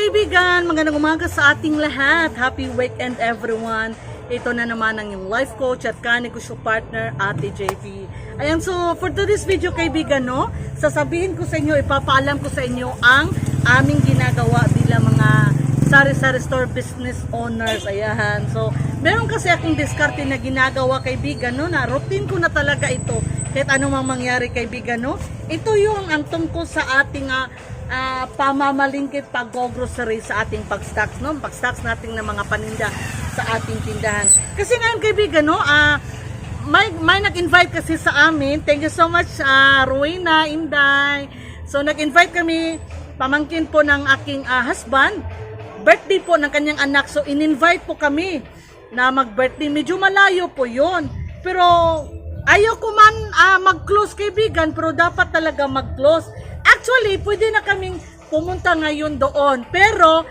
kaibigan, magandang umaga sa ating lahat. Happy weekend everyone. Ito na naman ang yung life coach at kanegosyo partner, Ate JP. Ayan, so for today's video kaibigan, no, sasabihin ko sa inyo, ipapaalam ko sa inyo ang aming ginagawa bilang mga sari-sari store business owners. Ayan. So, meron kasi akong diskarte na ginagawa kaibigan, no, na routine ko na talaga ito. Kahit ano mang mangyari kaibigan, no. Ito yung ang tungkol sa ating ah, ah, pamamalingkit pag-grocery sa ating pag-stocks, no? Pag-stocks natin ng mga paninda sa ating tindahan. Kasi ngayon kaibigan, no, ah, may, may nag-invite kasi sa amin. Thank you so much, ah, Rowena, Inday. So, nag-invite kami, pamangkin po ng aking ah, husband. Birthday po ng kanyang anak. So, in-invite po kami na mag-birthday. Medyo malayo po yon Pero, ayaw ko man ah, mag-close kaibigan, pero dapat talaga mag-close. Actually, pwede na kaming pumunta ngayon doon. Pero,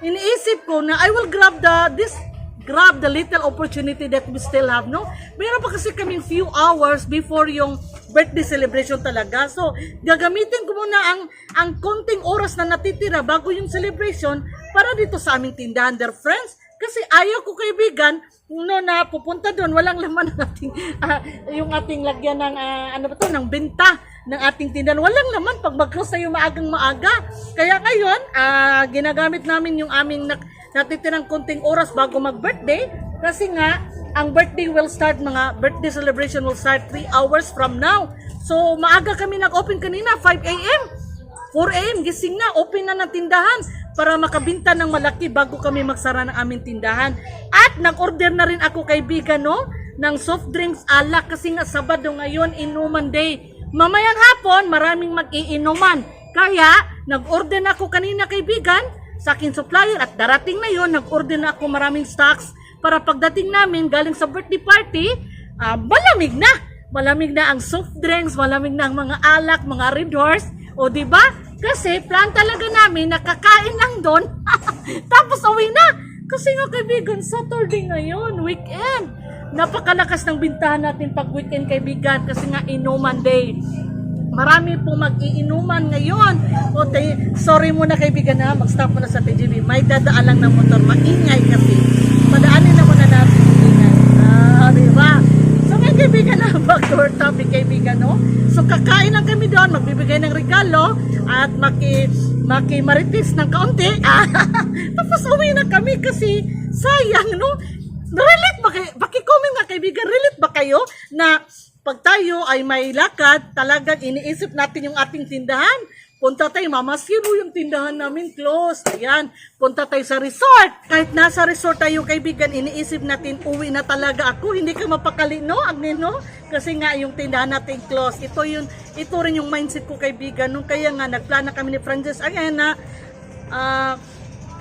iniisip ko na I will grab the, this grab the little opportunity that we still have, no? Meron pa kasi kaming few hours before yung birthday celebration talaga. So, gagamitin ko muna ang ang konting oras na natitira bago yung celebration para dito sa aming tindahan, dear friends. Kasi ayaw ko kaibigan, no, na pupunta doon, walang laman ng ating, ah, yung ating lagyan ng, ah, ano ba to, ng benta ng ating tindahan. Walang laman pag mag-close tayo maagang maaga. Kaya ngayon, ah, ginagamit namin yung aming nak- natitirang konting oras bago mag-birthday kasi nga ang birthday will start mga birthday celebration will start 3 hours from now so maaga kami nag-open kanina 5 a.m. 4 a.m. gising na open na ng tindahan para makabinta ng malaki bago kami magsara ng aming tindahan at nag-order na rin ako kaibigan no ng soft drinks alak kasi nga Sabado ngayon inuman day mamayang hapon maraming mag-iinuman kaya nag-order na ako kanina kaibigan sa akin supplier at darating na yon nag-order na ako maraming stocks para pagdating namin galing sa birthday party, ah, malamig na. Malamig na ang soft drinks, malamig na ang mga alak, mga red horse. O di ba? Kasi plan talaga namin nakakain lang doon. Tapos uwi na. Kasi nga kaibigan, Saturday ngayon, weekend. Napakalakas ng bintahan natin pag weekend kaibigan kasi nga inuman day. Marami po mag-iinuman ngayon. O, sorry muna kaibigan na, mag-stop muna sa TGV. May dadaan lang ng motor, maingay kasi. Padaanin na muna natin yung ingay. Ah, di ba? So, may kaibigan na, back to our topic kaibigan, no? So, kakain lang kami doon, magbibigay ng regalo, at maki, maki maritis ng kaunti. Tapos uwi na kami kasi sayang, no? Relate ba kayo? Paki-comment nga kaibigan, relate ba kayo na pag tayo ay may lakad, talagang iniisip natin yung ating tindahan. Punta tayo, mamaskiro yung tindahan namin close. Ayan, punta tayo sa resort. Kahit nasa resort tayo kaibigan, iniisip natin, uwi na talaga ako. Hindi ka mapakali, no, Agne, no? Kasi nga yung tindahan natin close. Ito yun, ito rin yung mindset ko kaibigan. Nung kaya nga, nagplana kami ni Francis, ayan na, ah,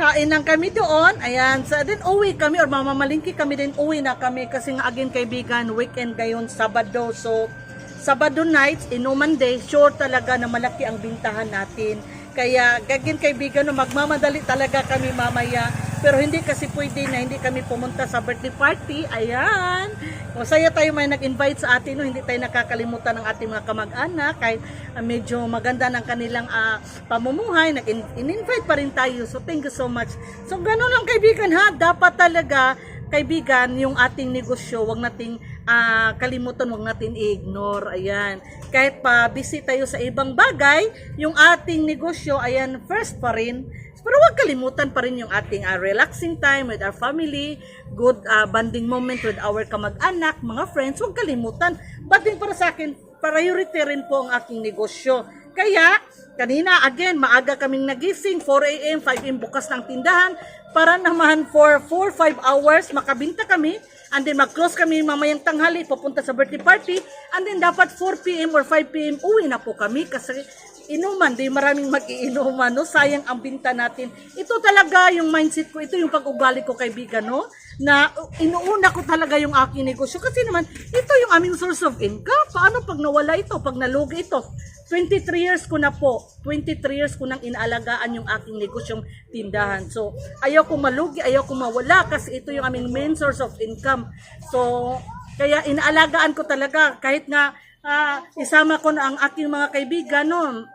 kain lang kami doon. Ayan. So, then uwi kami or mamamalingki kami din uwi na kami kasi nga again kaibigan, weekend ngayon, Sabado. So, Sabado nights, inuman day, sure talaga na malaki ang bintahan natin. Kaya, gagin kaibigan, no, magmamadali talaga kami mamaya. Pero hindi kasi pwede na hindi kami pumunta sa birthday party. Ayan. O saya tayo may nag-invite sa atin, no, hindi tayo nakakalimutan ng ating mga kamag-anak. Kahit ah, medyo maganda ng kanilang ah, pamumuhay, nag-invite pa rin tayo. So, thank you so much. So, ganun lang kaibigan ha. Dapat talaga, kaibigan, yung ating negosyo, wag nating ah, kalimutan, wag natin i-ignore. Ayan. Kahit pa busy tayo sa ibang bagay, yung ating negosyo, ayan, first pa rin. Pero wag kalimutan pa rin yung ating ah, relaxing time with our family, good ah, bonding moment with our kamag-anak, mga friends, wag kalimutan. But din para sa akin, priority rin po ang aking negosyo. Kaya, kanina, again, maaga kaming nagising, 4 a.m., 5 a.m. bukas ng tindahan, para naman for 4-5 hours, makabinta kami, and then mag-close kami mamayang tanghali, papunta sa birthday party, and then dapat 4 p.m. or 5 p.m. uwi na po kami kasi inuman, di maraming mag-iinuman, no? Sayang ang binta natin. Ito talaga yung mindset ko, ito yung pag-ugali ko kaibigan, no? Na inuuna ko talaga yung aking negosyo kasi naman, ito yung aming source of income. Paano pag nawala ito, pag nalugi ito? 23 years ko na po, 23 years ko nang inaalagaan yung aking negosyong tindahan. So, ayaw ko malugi, ayaw ko mawala kasi ito yung aming main source of income. So, kaya inaalagaan ko talaga kahit nga ah, isama ko na ang aking mga kaibigan no,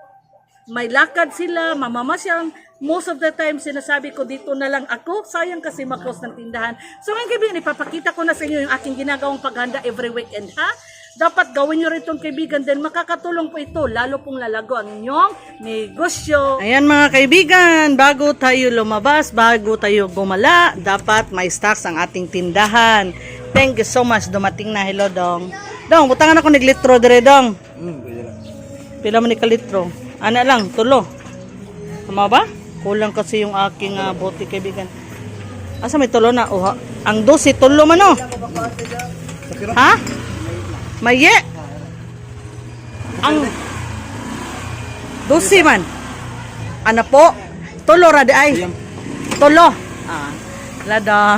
may lakad sila, mamamasyang. Most of the time, sinasabi ko dito na lang ako. Sayang kasi maklos ng tindahan. So ngayon kaibigan, ipapakita ko na sa inyo yung aking ginagawang paghanda every weekend, ha? Dapat gawin nyo rin itong kaibigan din. Makakatulong po ito, lalo pong lalago ang inyong negosyo. Ayan mga kaibigan, bago tayo lumabas, bago tayo gumala, dapat may stocks ang ating tindahan. Thank you so much. Dumating na. Hello, Dong. Dong, butangan ako naglitro dire, Dong. Pila mo ni kalitro? Ana lang, tulo. Tama ba? Kulang kasi yung aking uh, bote, kaibigan. Asa may tulo na? Uha. Ang dosi, tulo man, oh. Ha? Maye. Ang dosi man. Ano po? Tulo ra di ay. Tulo. Ah. Lada.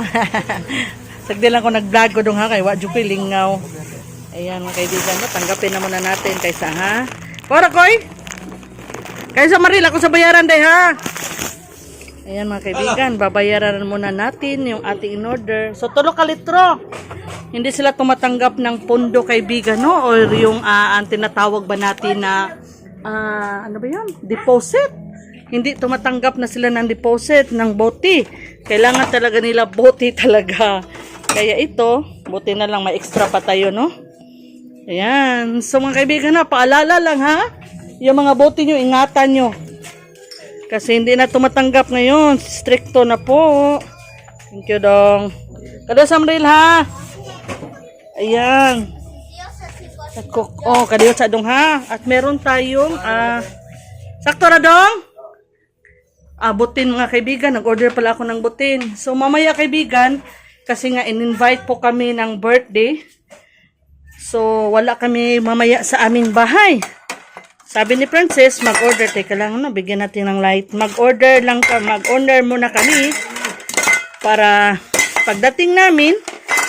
Sagdi lang ko nag-vlog ko dong ha kay wa jud lingaw. Ayan mga kaibigan no, tanggapin na muna natin kaysa ha. Para koy. Kaysa Maril ako sa bayaran day ha. Ayan mga kaibigan, babayaran muna natin yung ating in order. So tulo ka litro. Hindi sila tumatanggap ng pondo kaibigan no or yung ah, ang tinatawag ba natin na ah, ano ba 'yun? Deposit. Hindi tumatanggap na sila ng deposit ng bote. Kailangan talaga nila bote talaga. Kaya ito, buti na lang may extra pa tayo, no? Ayan. So mga kaibigan na, paalala lang ha. Yung mga bote nyo, ingatan nyo. Kasi hindi na tumatanggap ngayon. Stricto na po. Thank you, Dong. Kada Samril, ha? Ayan. Ako, oh, kadiyo sa Dong, ha? At meron tayong, ah, sakto na, Dong? Ah, butin mga kaibigan. Nag-order pala ako ng butin. So, mamaya kaibigan, kasi nga in-invite po kami ng birthday. So, wala kami mamaya sa aming bahay. Sabi ni Princess, mag-order. Teka lang, no? bigyan natin ng light. Mag-order lang ka, mag-order muna kami para pagdating namin,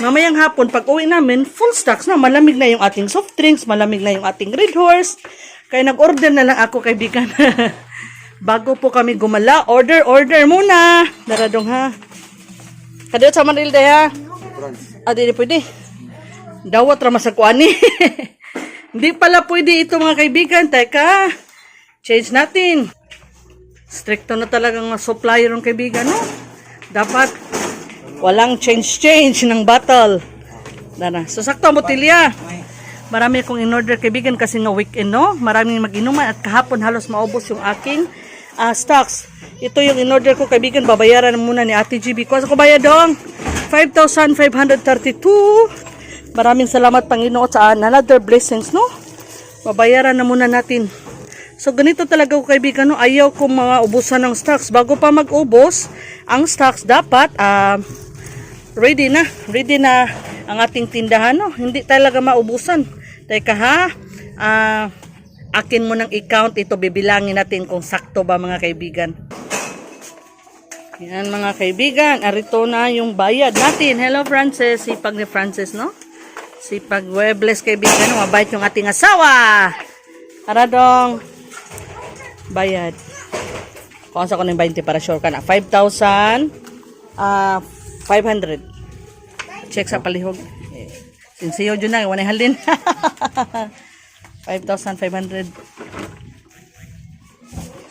mamayang hapon, pag uwi namin, full stocks na. Malamig na yung ating soft drinks, malamig na yung ating Red Horse. Kaya nag-order na lang ako, kaibigan. Bago po kami gumala, order, order muna. Daradong ha. Kadiyot sa Manilde ha. Ah, di, di pwede. Dawat ra masakuan ni. Hindi pala pwede ito mga kaibigan. Teka, change natin. Stricto na talagang supplier ng kaibigan, no? Dapat walang change-change ng bottle. Dara. So, sakto ang botilya. Marami akong in-order kaibigan kasi nga weekend, no? Maraming mag-inuman at kahapon halos maubos yung aking ah, stocks. Ito yung in-order ko kaibigan. Babayaran na muna ni Ate GB ko. Sa ko bayad dong? 5,532. Maraming salamat Panginoon sa another blessings, no? Babayaran na muna natin. So, ganito talaga ko kaibigan, no? Ayaw kong mga ubusan ng stocks. Bago pa mag-ubos, ang stocks dapat, ah, ready na. Ready na ang ating tindahan, no? Hindi talaga maubusan. Teka ha, ah, akin mo ng account, ito bibilangin natin kung sakto ba mga kaibigan. Yan mga kaibigan, arito na yung bayad natin. Hello Frances, sipag ni Frances, no? Sipag, webless kaibigan, mabait yung ating asawa. Aradong, bayad. Kung sa ko ng 20 para sure ka na. 5,000, ah, 500. Check sa palihog. Sinsiyo dyan na, wanay halin. 5,500.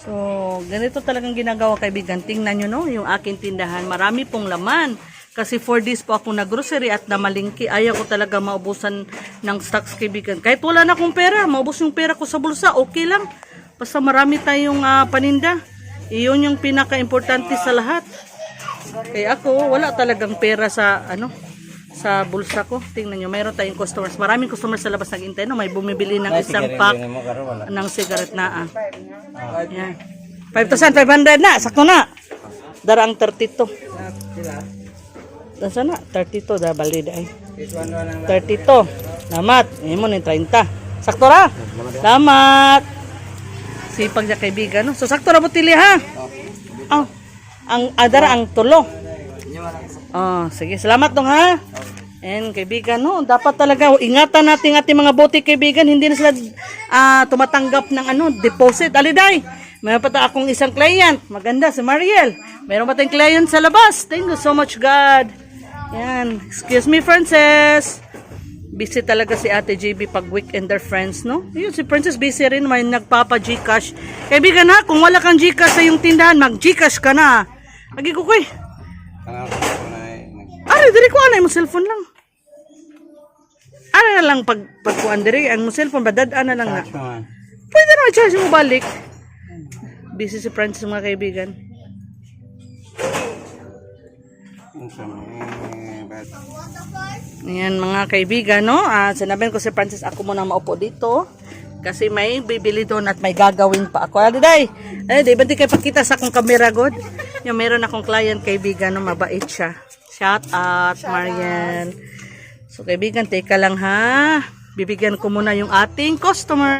So, ganito talagang ginagawa kaibigan. Tingnan nyo no, yung aking tindahan. Marami pong laman. Kasi 4 days po ako nag-grocery at namalingki. Ayaw ko talaga maubusan ng stocks kaibigan. Kahit wala na akong pera, maubos yung pera ko sa bulsa, okay lang. Basta marami tayong ah, paninda. Iyon yung pinaka-importante sa lahat. Kaya ako, wala talagang pera sa, ano, sa bulsa ko. Tingnan nyo, mayroon tayong customers. Maraming customers sa labas nag-intay, no? May bumibili ng isang pack ng cigarette na, ah. Yan. 5,500 na, sakto na. Darang 32. Nasa na? 32, da ay. 32. Lamat. Ngayon mo ni 30. Sakto ra. Lamat. Sipag niya kaibigan, no? So, sakto ra butili, ha? Oh. Ang adara ang tulo. Oh, sige. Salamat dong, ha? And kaibigan, no, dapat talaga ingatan natin ating mga bote kaibigan, hindi na sila ah, tumatanggap ng ano, deposit. Aliday, may pa akong isang client. Maganda si Mariel. Meron pa tayong client sa labas. Thank you so much, God. Yan. Excuse me, Frances. Busy talaga si Ate JB pag weekend their friends, no? Yun, si Princess busy rin, may nagpapa Gcash. Kaibigan ha, kung wala kang Gcash sa yung tindahan, mag Gcash ka na. Agi ko koy. Eh. Ari, diri ko anay mo cellphone lang. Ano na lang pag pagkuan diri ang mo cellphone badadaan na lang na. Man. Pwede na i-charge mo balik. Busy si Francis mga kaibigan. Ayan mga kaibigan, no? Ah, sinabihan ko si Francis, ako muna maupo dito. Kasi may bibili doon at may gagawin pa ako. Adi day! Eh, di ba di kayo pakita sa akong camera, God? Yung meron akong client, kaibigan, no? Mabait siya. Shout out, Marian. So, kaibigan, teka lang ha. Bibigyan ko muna yung ating customer.